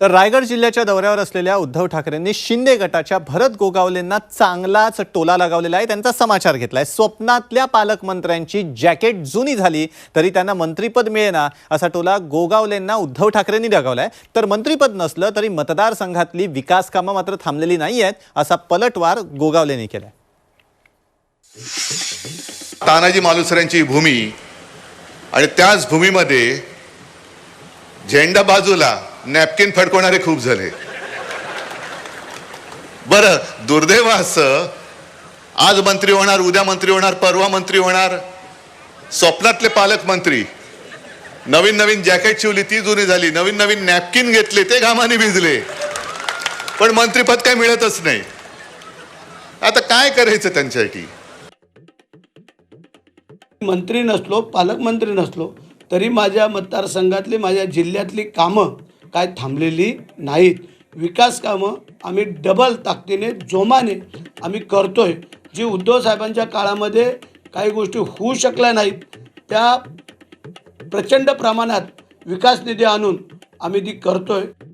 तर रायगड जिल्ह्याच्या दौऱ्यावर असलेल्या उद्धव ठाकरेंनी शिंदे गटाच्या भरत गोगावलेंना चांगलाच टोला लगावलेला आहे. त्यांचा समाचार घेतलाय. स्वप्नातल्या पालकमंत्र्यांची जॅकेट जुनी झाली तरी त्यांना मंत्रीपद मिळेना असा टोला गोगावलेंना उद्धव ठाकरेंनी लगावलाय. तर मंत्रीपद नसलं तरी मतदारसंघातली विकास कामं मात्र थांबलेली नाही आहेत असा पलटवार गोगावलेंनी केला तानाजी मालुसऱ्यांची भूमी आणि त्याच भूमीमध्ये झेंडा बाजूला नॅपकिन फडकवणारे खूप झाले बरं दुर्दैव असं आज मंत्री होणार उद्या मंत्री होणार परवा मंत्री होणार स्वप्नातले पालकमंत्री नवीन नवीन जॅकेट शिवली ती जुनी झाली नवीन नवीन नॅपकिन घेतले ते घामाने भिजले. पण मंत्रीपद काय मिळतच नाही. आता काय करायचं त्यांच्यासाठी? मंत्री नसलो पालकमंत्री नसलो तरी माझ्या मतदारसंघातली माझ्या जिल्ह्यातली कामं काय थांबलेली नाहीत. विकास कामं आम्ही डबल ताकदीने जोमाने आम्ही करतो आहे जी उद्धव साहेबांच्या काळामध्ये काही गोष्टी होऊ शकल्या नाहीत त्या प्रचंड प्रमाणात विकास निधी आणून आम्ही ती करतो आहे